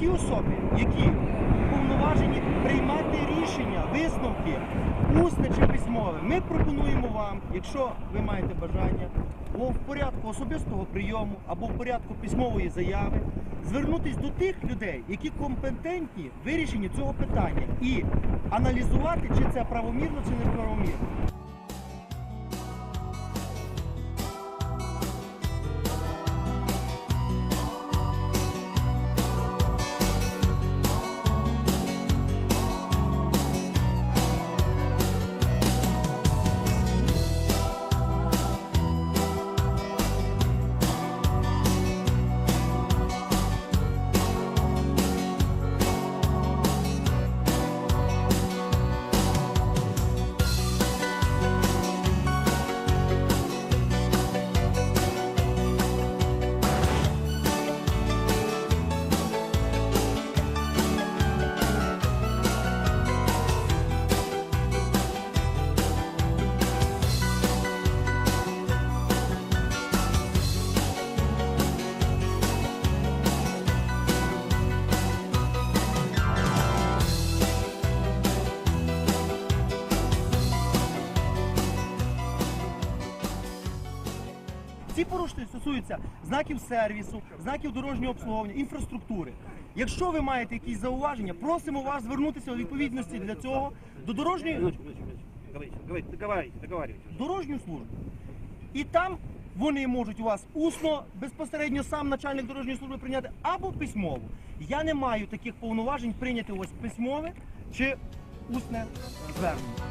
ті особи, які уповноважені приймати рішення, висновки, усне чи письмове. Ми пропонуємо вам, якщо ви маєте бажання, в порядку особистого прийому, або в порядку письмової заяви, звернутися до тих людей, які компетентні в вирішенні цього питання, і аналізувати, чи це правомірно, чи неправомірно. Ці порушення стосуються знаків сервісу, знаків дорожнього обслуговування, інфраструктури. Якщо ви маєте якісь зауваження, просимо вас звернутися у відповідності для цього до дорожньої дорожню службу. І там вони можуть у вас усно, безпосередньо сам начальник дорожньої служби прийняти або письмово. Я не маю таких повноважень прийняти ось письмове чи усне звернення.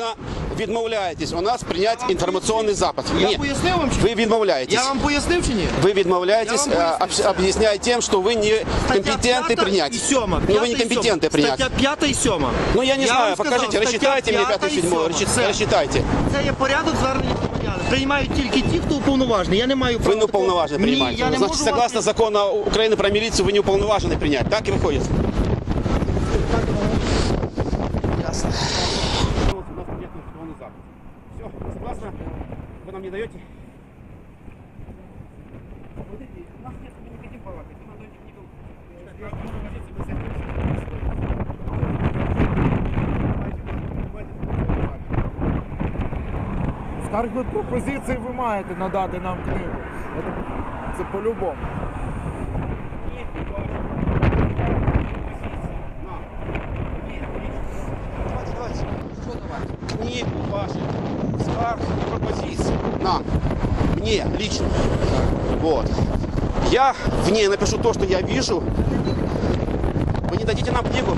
ви лично відмовляєтесь у нас прийняти інформаційний запит. Я Ні, пояснив вам, чи ви відмовляєтесь. я вам пояснив чи ні? Вы відмовляєтесь, Я вам э, поясню. об- объясняя тем, что вы не компетентны принять. І сьома, Ну, вы п'ята не і сьома. компетентны принять. Стаття 5 і 7. Ну, я не Я знаю, вам сказав, покажите, стаття рассчитайте мне п'ята 5 і и 7, сьома. рассчит- Все. рассчитайте. Це є порядок звернення громадян. Приймають тільки ті, хто уповноважений. Я не маю Вы права. не уполноважены такого- Ні, принимать. я не Значит, можу согласно вас... закону Украины про милицию, вы не уполноважены принять. Так и выходит? согласно? Вы нам не даете? Смотрите, у нас нет, мы не хотим балакать. Мы даем книгу. Читать нашу позицию, мы с этим Скарги пропозиції ви маєте надати нам книгу. Це- Це по-любому. Давайте? Книгу ваши, скарг и пропозиции. На. Мне лично. Вот. Я в ней напишу то, что я вижу. Вы не дадите нам книгу?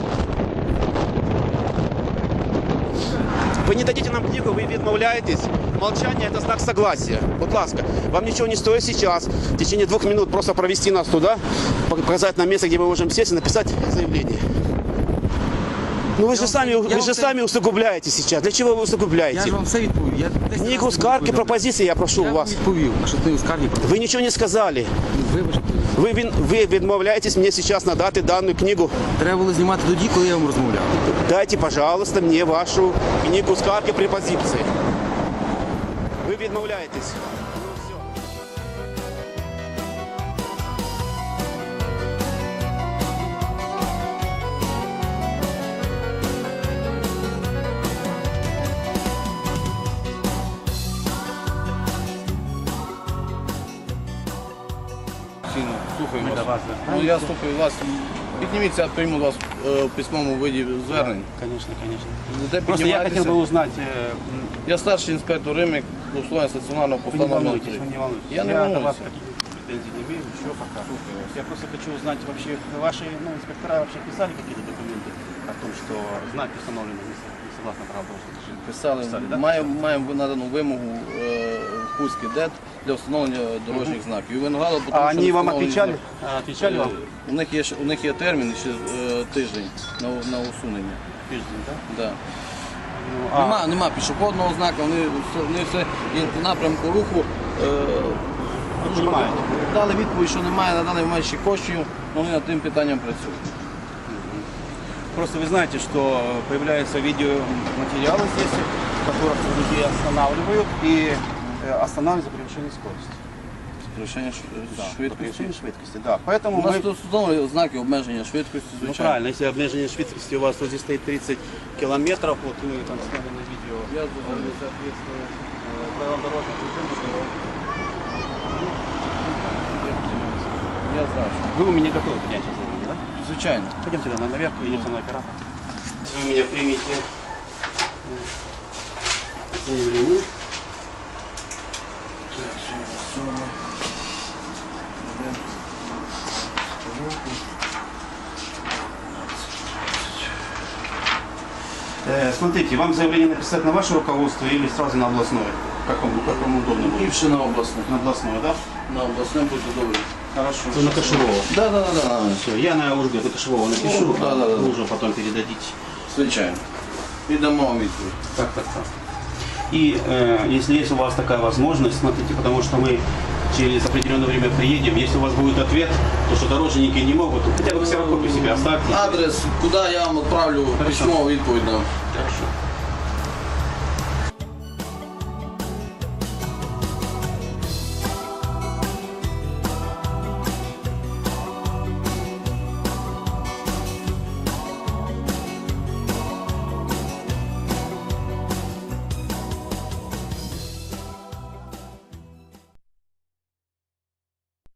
Вы не дадите нам книгу, вы відмовляєтесь. Молчание – это знак согласия. Будь ласка, вам ничего не стоит сейчас в течение двух минут просто провести нас туда, показать нам место, где мы можем сесть и написать заявление. Ну вы же сами, я вы вам же це- сами усугубляете сейчас. Для чего вы Я усугубляете? ж вам все відповів. Я десь Книгу раз скарги, відповідав. пропозиції я прошу Я у вам вас. відповів, на що ти скарги про Ви нічого не сказали. вибачте. Ви, він- ви відмовляєтесь мені зараз надати дану книгу. Треба було знімати тоді, коли я вам розмовляв. Дайте, пожалуйста, мне вашу книгу скарги препозиции. Ви відмовляєтесь. Ну, все. Постійно слухаю вас. Ну, я слухаю вас. Підніміться, я прийму вас е, в письмовому виді звернень. Конечно, конечно. Де Просто я хотел піднімаєтеся? бы узнать, э, Я старший інспектор Римик, условия стаціонарного вы не постановлення. волнуйтесь, вы не волнуйтесь. Я не до волнуюся. вас каких претензий не имею, еще пока. Я просто хочу узнать, вообще ваши ну, инспектора вообще писали какие-то документы о том, что знак установлены не со- не согласно правил дорожного движения? Писали, Писали, да? маємо, маємо надану вимогу е, в Хуський ДЕТ для встановлення дорожніх знаків. І вингало, тому, А що они не вам встановлені отвечали? знаки. А, Отвечали Е, вам? У них є, ще- у них є термін ще е, тиждень на, на усунення. тиждень, так? Да. Ну, а Нема, нема пішохідного знака, вони, все- вони все і по напрямку руху. Е, немає. Дали відповідь, що немає на даний момент ще коштів, але вони над тим питанням працюють. Просто вы знаете, что появляются видеоматериалы здесь, в которых людей останавливают и э, останавливают за превышение скорости. Превышення ш- За швидкості. превышение швидкости, да. Поэтому У нас мы... тут встановлені знаки обмеження швидкості, Ну звичайно. правильно, если обмежение швидкости у вас вот здесь стоит 30 километров, вот мы там сняли на видео, Я он зрозумів. не соответствует э, правилам дорожного движения, то Я знаю. вы у меня готовы принять задание, да? Звичайно. Пойдемте тогда наверх, идем со мной оператор. Вы меня примите заявление. Э, Смотрите, вам заявление написать на ваше руководство или сразу на областное? Как вам, как вам удобно будет? Ліпше на обласне. На областное, да? На обласне буде добре. Хорошо. на Кошевого. Да, да, да, да. Все, я на Ужгород, на Кошевого напишу, Да, да, да. вы уже потом передадите. Звичайно. І дамо вам відповідь. Так, так, так. И э, если есть у вас такая возможность, смотрите, потому что мы через определенное время приедем, если у вас будет ответ, то что дорожники не могут, хотя бы ксерокопию себе оставьте. Адрес, куди я вам відправлю письмову відповідь на